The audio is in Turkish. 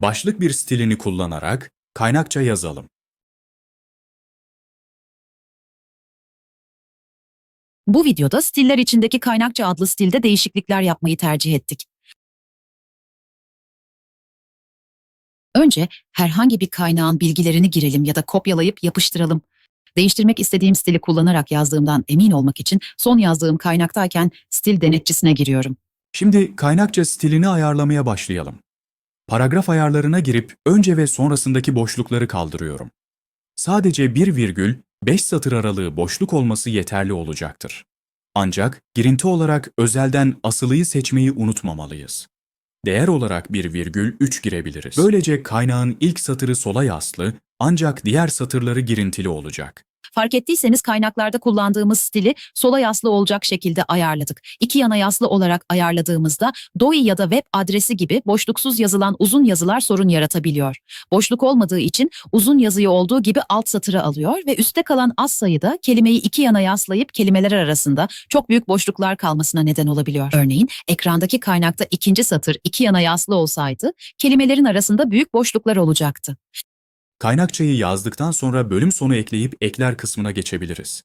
Başlık bir stilini kullanarak kaynakça yazalım. Bu videoda stiller içindeki kaynakça adlı stilde değişiklikler yapmayı tercih ettik. Önce herhangi bir kaynağın bilgilerini girelim ya da kopyalayıp yapıştıralım. Değiştirmek istediğim stili kullanarak yazdığımdan emin olmak için son yazdığım kaynaktayken stil denetçisine giriyorum. Şimdi kaynakça stilini ayarlamaya başlayalım. Paragraf ayarlarına girip önce ve sonrasındaki boşlukları kaldırıyorum. Sadece bir virgül 5 satır aralığı boşluk olması yeterli olacaktır. Ancak girinti olarak özelden asılıyı seçmeyi unutmamalıyız. Değer olarak bir virgül 3 girebiliriz. Böylece kaynağın ilk satırı sola yaslı ancak diğer satırları girintili olacak. Fark ettiyseniz kaynaklarda kullandığımız stili sola yaslı olacak şekilde ayarladık. İki yana yaslı olarak ayarladığımızda DOI ya da web adresi gibi boşluksuz yazılan uzun yazılar sorun yaratabiliyor. Boşluk olmadığı için uzun yazıyı olduğu gibi alt satırı alıyor ve üstte kalan az sayıda kelimeyi iki yana yaslayıp kelimeler arasında çok büyük boşluklar kalmasına neden olabiliyor. Örneğin ekrandaki kaynakta ikinci satır iki yana yaslı olsaydı kelimelerin arasında büyük boşluklar olacaktı. Kaynakçayı yazdıktan sonra bölüm sonu ekleyip ekler kısmına geçebiliriz.